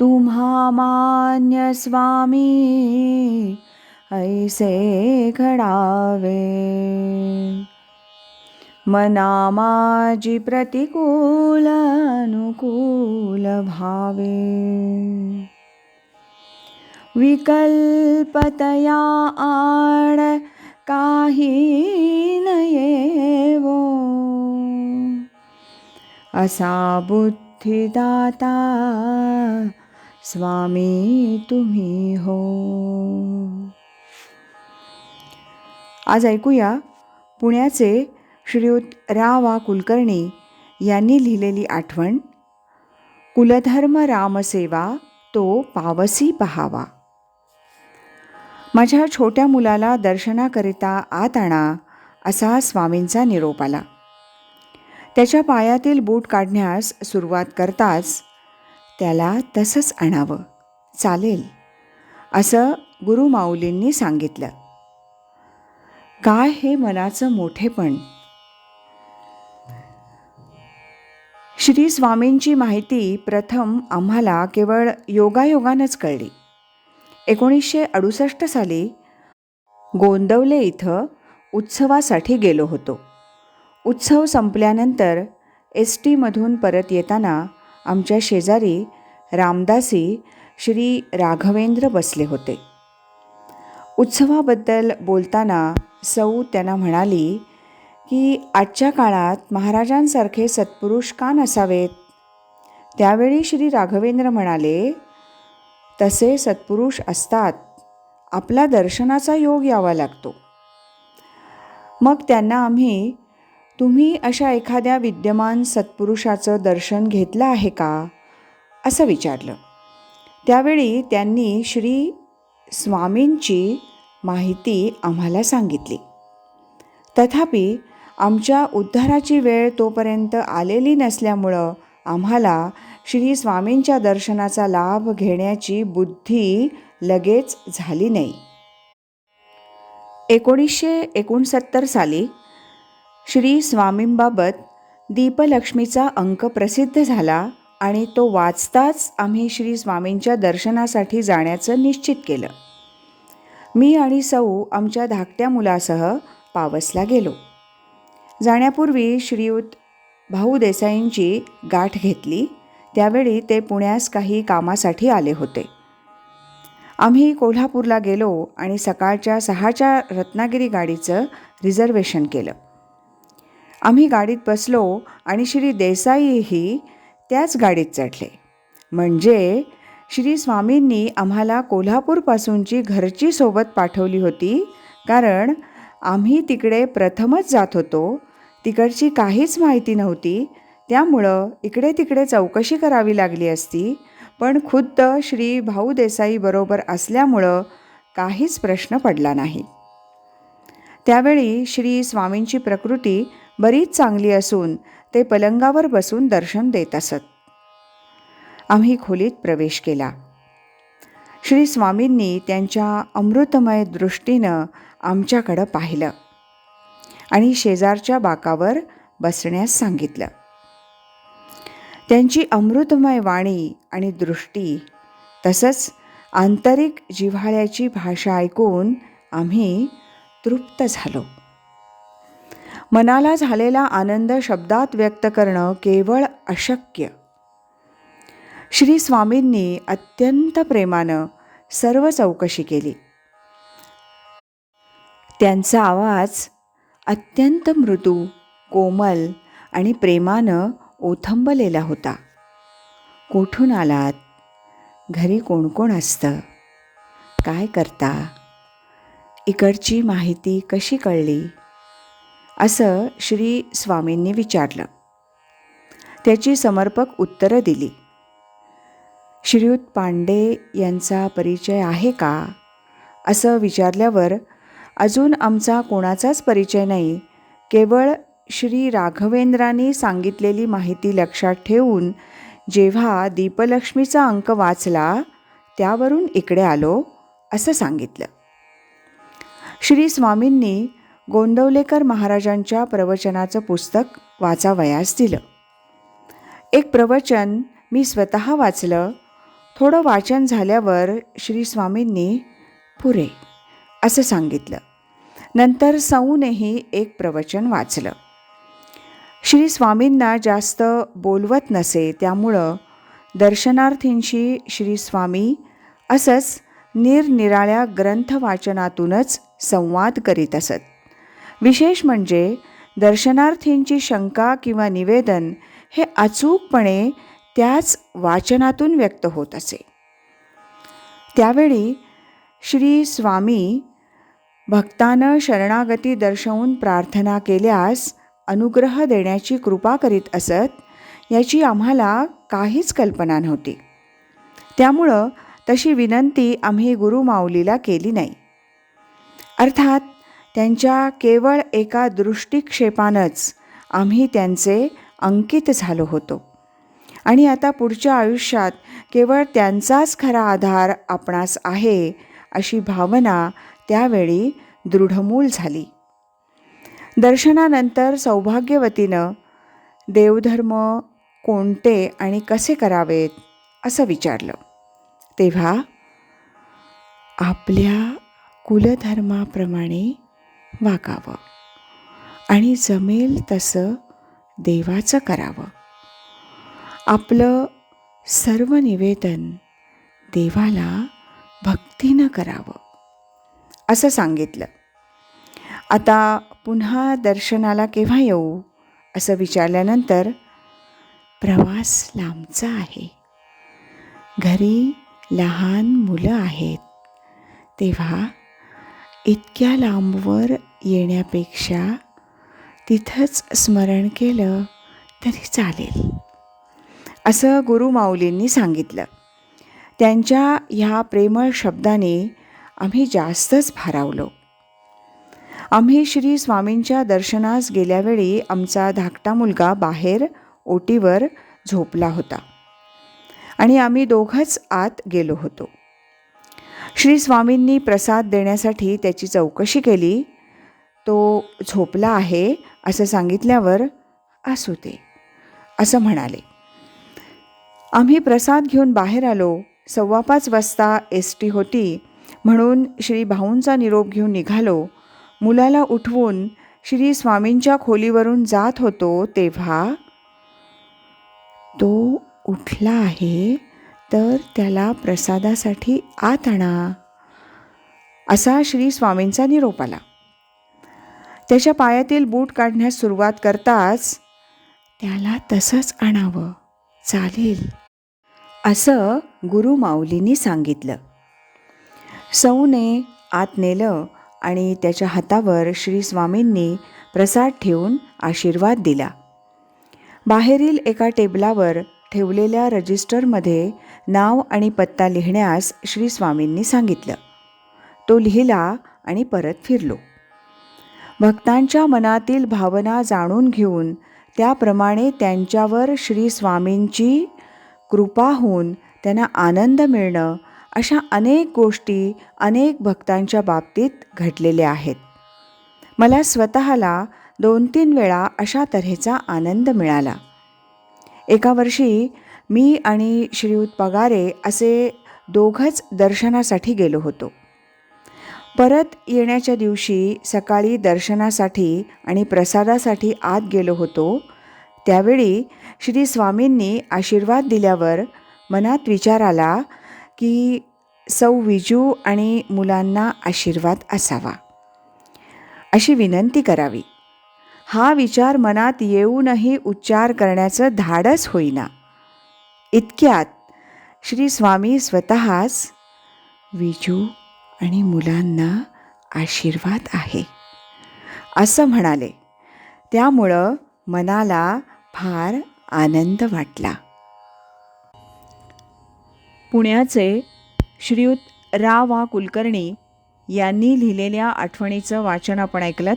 तुम्हा मान्य स्वामी ऐसे घडावे। मना माझी प्रतिकूल अनुकूल भावे विकल्पतया आड काही नये वो असा बुद्धिदाता स्वामी तुम्ही हो. आज ऐकूया पुण्याचे श्रीयुत रा वा कुलकर्णी यांनी लिहिलेली आठवण कुलधर्म रामसेवा तो पावसी पहावा. माझ्या छोट्या मुलाला दर्शनाकरिता आत आणा असा स्वामींचा निरोप आला. त्याच्या पायातील बूट काढण्यास सुरुवात करताच त्याला तसंच आणावं. चालेल. असं गुरुमाऊलींनी सांगितलं. काय हे मनाचं मोठेपण? श्री स्वामींची माहिती प्रथम आम्हाला केवळ योगायोगानंच कळली. एकोणीसशे अडुसष्ट साली गोंदवले इथं उत्सवासाठी गेलो होतो. उत्सव संपल्यानंतर एस टीमधून परत येताना आमच्या शेजारी रामदासी श्री राघवेंद्र बसले होते. उत्सवाबद्दल बोलताना सौ त्यांना म्हणाली की आजच्या काळात महाराजांसारखे सत्पुरुष का नसावेत? त्यावेळी श्री राघवेंद्र म्हणाले तसे सत्पुरुष असतात. आपला दर्शनाचा योग यावा लागतो. मग त्यांना आम्ही तुम्ही अशा एखाद्या विद्यमान सत्पुरुषाचं दर्शन घेतलं आहे का? असं विचारलं. त्यावेळी त्यांनी श्री स्वामींची माहिती आम्हाला सांगितली. तथापि आमच्या उद्धाराची वेळ तोपर्यंत आलेली नसल्यामुळं आम्हाला श्री स्वामींच्या दर्शनाचा लाभ घेण्याची बुद्धी लगेच झाली नाही. एकोणीसशे एकोणसत्तर साली श्री स्वामींबाबत दीपलक्ष्मीचा अंक प्रसिद्ध झाला आणि तो वाचताच आम्ही श्री स्वामींच्या दर्शनासाठी जाण्याचं निश्चित केलं. मी आणि सौ आमच्या धाकट्या मुलासह पावसला गेलो. जाण्यापूर्वी श्रीयुत भाऊ देसाईंची गाठ घेतली. त्यावेळी ते पुण्यास काही कामासाठी आले होते. आम्ही कोल्हापूरला गेलो आणि सकाळच्या सहाच्या रत्नागिरी गाडीचं रिझर्वेशन केलं. आम्ही गाडीत बसलो आणि श्री देसाईही त्याच गाडीत चढले. म्हणजे श्री स्वामींनी आम्हाला कोल्हापूरपासूनची घरची सोबत पाठवली होती कारण आम्ही तिकडे प्रथमच जात होतो तिकडची काहीच माहिती नव्हती त्यामुळं इकडे तिकडे चौकशी करावी लागली असती पण खुद्द श्री भाऊ देसाई बरोबर असल्यामुळं काहीच प्रश्न पडला नाही. त्यावेळी श्री स्वामींची प्रकृती बरीच चांगली असून ते पलंगावर बसून दर्शन देत असत. आम्ही खोलीत प्रवेश केला. श्री स्वामींनी त्यांच्या अमृतमय दृष्टीनं आमच्याकडं पाहिलं आणि शेजारच्या बाकावर बसण्यास सांगितलं. त्यांची अमृतमय वाणी आणि दृष्टी तसंच आंतरिक जिव्हाळ्याची भाषा ऐकून आम्ही तृप्त झालो. मनाला झालेला आनंद शब्दात व्यक्त करणं केवळ अशक्य. श्री स्वामींनी अत्यंत प्रेमानं सर्व चौकशी केली. त्यांचा आवाज अत्यंत मृदू कोमल आणि प्रेमानं ओथंबलेला होता. कोठून आलात? घरी कोण कोण असतं? काय करता? इकडची माहिती कशी कळली? असं श्री स्वामींनी विचारलं. त्याची समर्पक उत्तरं दिली. श्रीयुत पांडे यांचा परिचय आहे का? असं विचारल्यावर अजून आमचा कोणाचाच परिचय नाही. केवळ श्री राघवेंद्रांनी सांगितलेली माहिती लक्षात ठेवून जेव्हा दीपलक्ष्मीचा अंक वाचला त्यावरून इकडे आलो असं सांगितलं. श्री स्वामींनी गोंदवलेकर महाराजांच्या प्रवचनाचं पुस्तक वाचावयास दिलं. एक प्रवचन मी स्वतः वाचलं. थोडं वाचन झाल्यावर श्री स्वामींनी पुरे असं सांगितलं. नंतर सौनेही एक प्रवचन वाचलं. श्री स्वामींना जास्त बोलवत नसे त्यामुळं दर्शनार्थींशी श्री स्वामी असंच निरनिराळ्या ग्रंथ वाचनातूनच संवाद करीत असत. विशेष म्हणजे दर्शनार्थींची शंका किंवा निवेदन हे अचूकपणे त्याच वाचनातून व्यक्त होत असे. त्यावेळी श्री स्वामी भक्तानं शरणागती दर्शवून प्रार्थना केल्यास अनुग्रह देण्याची कृपा करीत असत याची आम्हाला काहीच कल्पना नव्हती. त्यामुळं तशी विनंती आम्ही गुरुमाऊलीला केली नाही. अर्थात त्यांच्या केवळ एका दृष्टिक्षेपानंच आम्ही त्यांचे अंकित झालो होतो. आणि आता पुढच्या आयुष्यात केवळ त्यांचाच खरा आधार आपणास आहे अशी भावना त्यावेळी दृढमूल झाली. दर्शनानंतर सौभाग्यवतीनं देवधर्म कोणते आणि कसे करावेत असं विचारलं. तेव्हा आपल्या कुलधर्माप्रमाणे वागावं. आणि जमेल तसं देवाचं करावं. आपलं सर्व निवेदन देवाला भक्तीनं करावं. असं सांगितलं. आता पुन्हा दर्शनाला केव्हा येऊ असं विचारल्यानंतर प्रवास लांबचा आहे. घरी लहान मुलं आहेत. तेव्हा इतक्या लांबवर येण्यापेक्षा तिथंच स्मरण केलं तरी चालेल. असं गुरुमाऊलींनी सांगितलं. त्यांच्या ह्या प्रेमळ शब्दाने आम्ही जास्तच भारावलो. आम्ही श्री स्वामींच्या दर्शनास गेल्यावेळी आमचा धाकटा मुलगा बाहेर ओटीवर झोपला होता. आणि आम्ही दोघंच आत गेलो होतो. श्री स्वामींनी प्रसाद देण्यासाठी त्याची चौकशी केली. तो झोपला आहे असं सांगितल्यावर असू दे असं म्हणाले. आम्ही प्रसाद घेऊन बाहेर आलो. सव्वा पाच वाजता एस टी होती. म्हणून श्री भाऊंचा निरोप घेऊन निघालो. मुलाला उठवून श्री स्वामींच्या खोलीवरून जात होतो तेव्हा तो उठला आहे. तर त्याला प्रसादासाठी आत आणा. असा श्री स्वामींचा निरोप आला. त्याच्या पायातील बूट काढण्यास सुरुवात करताच त्याला तसंच आणावं. चालेल. असं गुरु माऊलींनी सांगितलं. सौने आत नेलं आणि त्याच्या हातावर श्री स्वामींनी प्रसाद ठेवून आशीर्वाद दिला. बाहेरील एका टेबलावर ठेवलेल्या रजिस्टरमध्ये नाव आणि पत्ता लिहिण्यास श्री स्वामींनी सांगितलं. तो लिहिला आणि परत फिरलो. भक्तांच्या मनातील भावना जाणून घेऊन त्याप्रमाणे त्यांच्यावर श्री स्वामींची कृपा होऊन त्यांना आनंद मिळणं अशा अनेक गोष्टी अनेक भक्तांच्या बाबतीत घडलेल्या आहेत. मला स्वतःला दोन तीन वेळा अशा तऱ्हेचा आनंद मिळाला. एका वर्षी मी आणि श्रीयुत पगारे असे दोघंच दर्शनासाठी गेलो होतो. परत येण्याच्या दिवशी सकाळी दर्शनासाठी आणि प्रसादासाठी आत गेलो होतो. त्यावेळी श्री स्वामींनी आशीर्वाद दिल्यावर मनात विचार आला की सौ विजू आणि मुलांना आशीर्वाद असावा. अशी विनंती करावी. हा विचार मनात येऊनही उच्चार करण्याचं धाडस होईना. इतक्यात श्री स्वामी स्वतःच विजू आणि मुलांना आशीर्वाद आहे. असं म्हणाले. त्यामुळं मनाला फार आनंद वाटला. पुण्याचे श्रीयुत रा वा कुलकर्णी यांनी लिहिलेल्या आठवणीचं वाचन आपण ऐकलं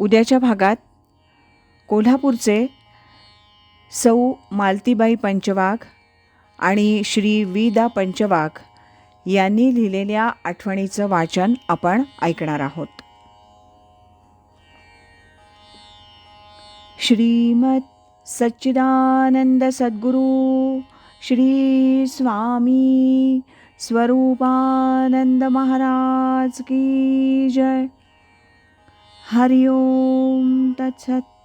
उद्याच्या भागात कोल्हापूरचे सौ मालतीबाई पंचवाघ आणि श्री विदा पंचवाघ यांनी लिहिलेल्या आठवणीचं वाचन आपण ऐकणार आहोत. श्रीमत सच्चिदानंद सद्गुरू श्री स्वामी स्वरूपानंद महाराज की जय। हरि ओं तत्सत्